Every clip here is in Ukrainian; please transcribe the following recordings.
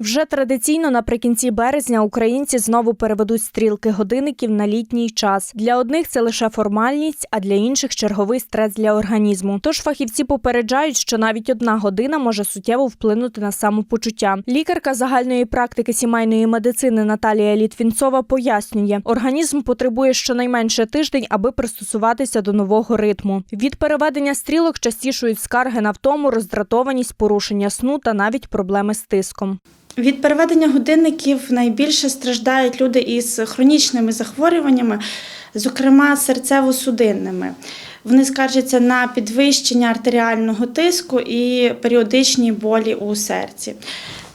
Вже традиційно наприкінці березня українці знову переведуть стрілки годинників на літній час. Для одних це лише формальність, а для інших черговий стрес для організму. Тож фахівці попереджають, що навіть одна година може суттєво вплинути на самопочуття. Лікарка загальної практики сімейної медицини Наталія Літвінцова пояснює, організм потребує щонайменше тиждень, аби пристосуватися до нового ритму. Від переведення стрілок частішують скарги на втому, роздратованість, порушення сну та навіть проблеми з тиском. Від переведення годинників найбільше страждають люди із хронічними захворюваннями, зокрема серцево-судинними. Вони скаржаться на підвищення артеріального тиску і періодичні болі у серці.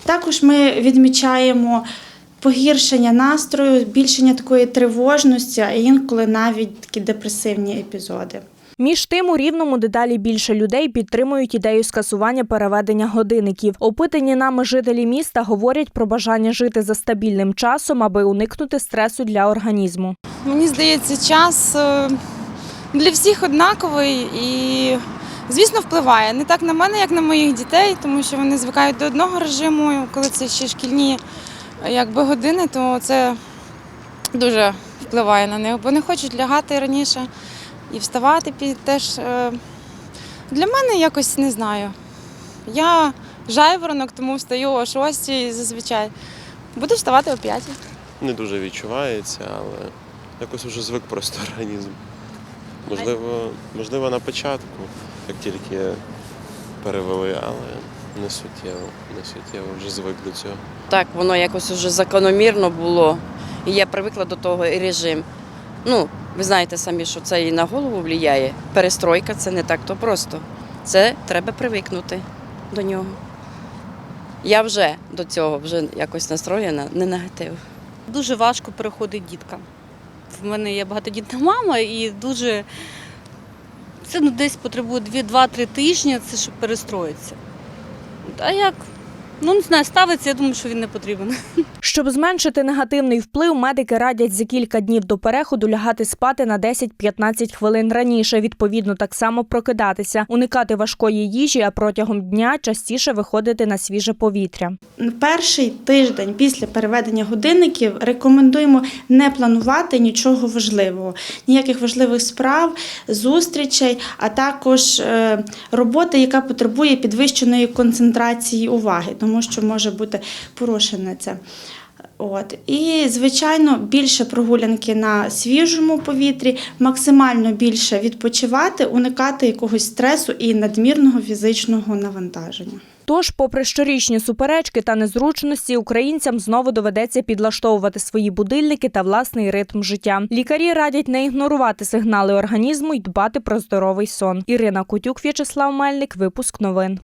Також ми відмічаємо погіршення настрою, збільшення такої тривожності, а інколи навіть такі депресивні епізоди. Між тим, у рівному дедалі більше людей підтримують ідею скасування переведення годинників. Опитані нами жителі міста говорять про бажання жити за стабільним часом, аби уникнути стресу для організму. Мені здається, час е, для всіх однаковий і, звісно, впливає не так на мене, як на моїх дітей, тому що вони звикають до одного режиму. Коли це ще шкільні якби, години, то це дуже впливає на них, бо не хочуть лягати раніше і вставати під теж. е, Для мене якось не знаю. Я жайворонок, тому встаю о 6 зазвичай. Буду вставати о 5. не дуже відчувається, але якось вже звик просто організм. Можливо, можливо, на початку, як тільки перевели, але не суттєво, не суттєво, вже звик до цього. Так, воно якось уже закономірно було. І я привикла до того і режим. Ну, ви знаєте самі, що це і на голову впливає. Перестройка це не так то просто. Це треба привикнути до нього. Я вже до цього вже якось настроєна, не негатив. Дуже важко переходить діткам. В мене є багатодітна мама і дуже це ну, десь потребує 2-3 тижні, це щоб перестроїтися. А як? Ну, не знаю, ставиться, я думаю, що він не потрібен. Щоб зменшити негативний вплив, медики радять за кілька днів до переходу лягати спати на 10-15 хвилин раніше. Відповідно, так само прокидатися, уникати важкої їжі, а протягом дня частіше виходити на свіже повітря. Перший тиждень після переведення годинників рекомендуємо не планувати нічого важливого, ніяких важливих справ, зустрічей, а також е, роботи, яка потребує підвищеної концентрації уваги, тому що може бути порушене це. От. І, звичайно, більше прогулянки на свіжому повітрі, максимально більше відпочивати, уникати якогось стресу і надмірного фізичного навантаження. Тож, попри щорічні суперечки та незручності, українцям знову доведеться підлаштовувати свої будильники та власний ритм життя. Лікарі радять не ігнорувати сигнали організму і дбати про здоровий сон. Ірина Кутюк, В'ячеслав Мельник, випуск новин.